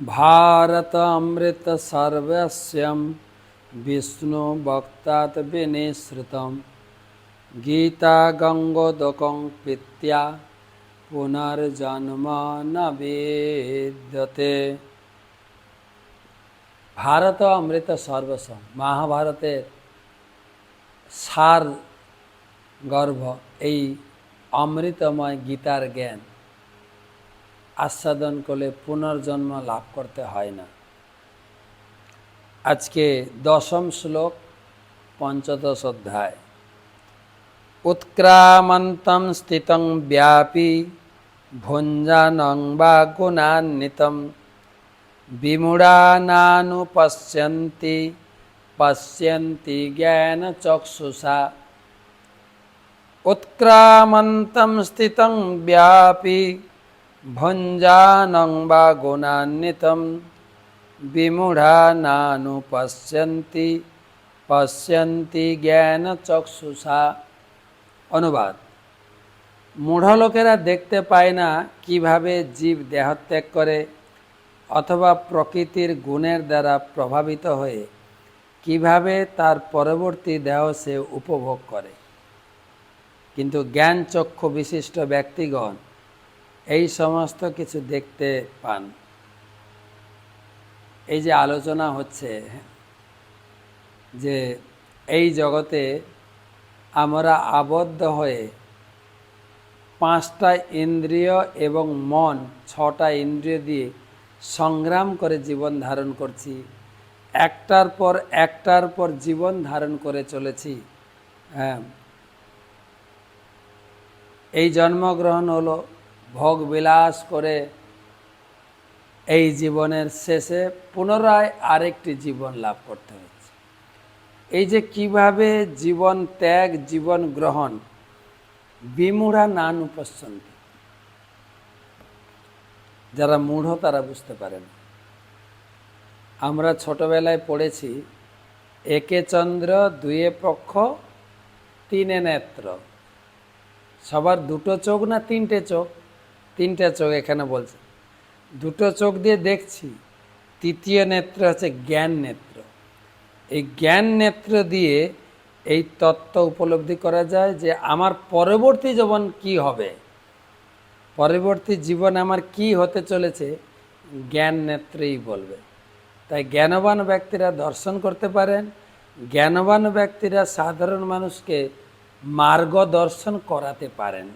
भारत अमृत सर्वस्यं विष्णु भक्तात् विनिश्रितं गीता गङ्गोदकं पीत्या পুনর্জন্ম ন বিদ্যতে ভারত অমৃত সর্বস্ব মহাভারতের সার গর্ভ এই অমৃতময় গীতার জ্ঞান আচ্ছাদন করলে পুনর্জন্ম লাভ করতে হয় না। আজকে দশম শ্লোক, পঞ্চদশ অধ্যায়। উৎক্রামন্তম স্থিতং ব্যাপী ভুঞ্জানং বা গুণান্বিতম। বিমূঢ়ানুপশ্যন্তি পশ্যন্তি জ্ঞান চক্ষুষা। উৎক্রামন্তম স্থিতং ব্যাপী ভুঞ্জানং বা গুণান্বিतं বিমূঢ়ানানুপশ্যন্তি পশ্যন্তি জ্ঞানচক্ষুষা অনুবাদ মূঢ় লোকেরা দেখতে পায় না কীভাবে জীব দেহত্যাগ করে অথবা প্রকৃতির গুণের দ্বারা প্রভাবিত হয়ে কীভাবে তার পরবর্তী দেহ সে উপভোগ করে কিন্তু জ্ঞান চক্ষু বিশিষ্ট ব্যক্তিগণ এই সমস্ত কিছু দেখতে পান। এই যে আলোচনা হচ্ছে যে এই জগতে আমরা আবদ্ধ হয়ে পাঁচটা ইন্দ্রিয় এবং মন, ছটা ইন্দ্রিয় দিয়ে সংগ্রাম করে জীবন ধারণ করছি, একটার পর একটার পর জীবন ধারণ করে চলেছি। হ্যাঁ। এই জন্মগ্রহণ হলো ভোগ বিলাস করে এই জীবনের শেষে পুনরায় আরেকটি জীবন লাভ করতে হচ্ছে। এই যে কীভাবে জীবন ত্যাগ, জীবন গ্রহণ, বিমূঢ়া নান উপসন্তি যারা মূঢ়, তারা বুঝতে পারেন। আমরা ছোটবেলায় পড়েছি, একে চন্দ্র, দুয়ে পক্ষ, তিনে নেত্র। সবার দুটো চোখ না তিনটে চোখ? তিনটে চোখ এখানে বলছে। দুটো চোখ দিয়ে দেখছি, তৃতীয় নেত্র হচ্ছে জ্ঞান নেত্র। এই জ্ঞান নেত্র দিয়ে এই তত্ত্ব উপলব্ধি করা যায় যে আমার পরবর্তী জীবন কি হবে? পরবর্তী জীবন আমার কি হতে চলেছে? জ্ঞান নেত্রেই বলবে। তাই জ্ঞানবান ব্যক্তিরা দর্শন করতে পারেন। জ্ঞানবান ব্যক্তিরা সাধারণ মানুষকে মার্গদর্শন করাতে পারেন।